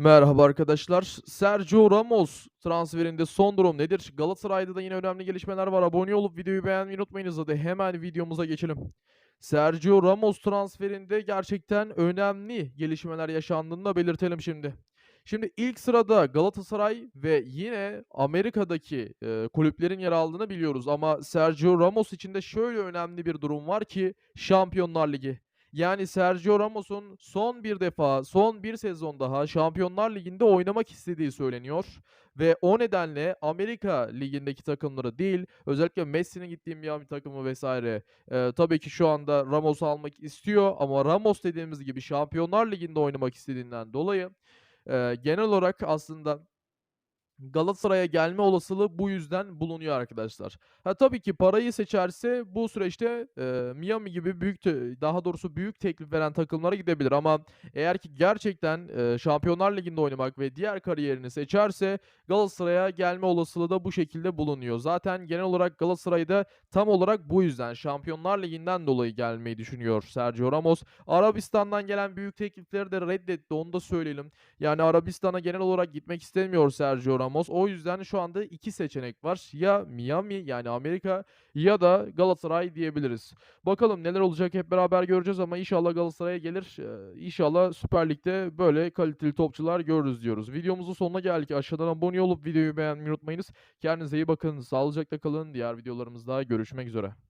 Merhaba arkadaşlar. Sergio Ramos transferinde son durum nedir? Galatasaray'da da yine önemli gelişmeler var. Abone olup videoyu beğenmeyi unutmayınız. Hadi hemen videomuza geçelim. Sergio Ramos transferinde gerçekten önemli gelişmeler yaşandığını da belirtelim şimdi. Şimdi ilk sırada Galatasaray ve yine Amerika'daki e, kulüplerin yer aldığını biliyoruz. Ama Sergio Ramos için de şöyle önemli bir durum var ki Şampiyonlar Ligi. Yani Sergio Ramos'un son bir defa, son bir sezon daha Şampiyonlar Ligi'nde oynamak istediği söyleniyor. Ve o nedenle Amerika Ligi'ndeki takımları değil, özellikle Messi'nin gittiği Miami takımı vesaire e, tabii ki şu anda Ramos'u almak istiyor ama Ramos dediğimiz gibi Şampiyonlar Ligi'nde oynamak istediğinden dolayı e, genel olarak aslında Galatasaray'a gelme olasılığı bu yüzden bulunuyor arkadaşlar. Ha tabii ki parayı seçerse bu süreçte eee, Miami gibi büyük daha doğrusu büyük teklif veren takımlara gidebilir ama eğer ki gerçekten eee, Şampiyonlar Ligi'nde oynamak ve diğer kariyerini seçerse Galatasaray'a gelme olasılığı da bu şekilde bulunuyor. Zaten genel olarak Galatasaray'da tam olarak bu yüzden Şampiyonlar Ligi'nden dolayı gelmeyi düşünüyor Sergio Ramos. Arabistan'dan gelen büyük teklifleri de reddetti onu da söyleyelim. Yani Arabistan'a genel olarak gitmek istemiyor Sergio Ramos. O yüzden şu anda iki seçenek var. Ya Miami yani Amerika ya da Galatasaray diyebiliriz. Bakalım neler olacak hep beraber göreceğiz ama inşallah Galatasaray'a gelir. Ee, İnşallah Süper Lig'de böyle kaliteli topçular görürüz diyoruz. Videomuzun sonuna geldik. Aşağıdan abone olup videoyu beğenmeyi unutmayınız. Kendinize iyi bakın. Sağlıcakla kalın. Diğer videolarımızda görüşmek üzere.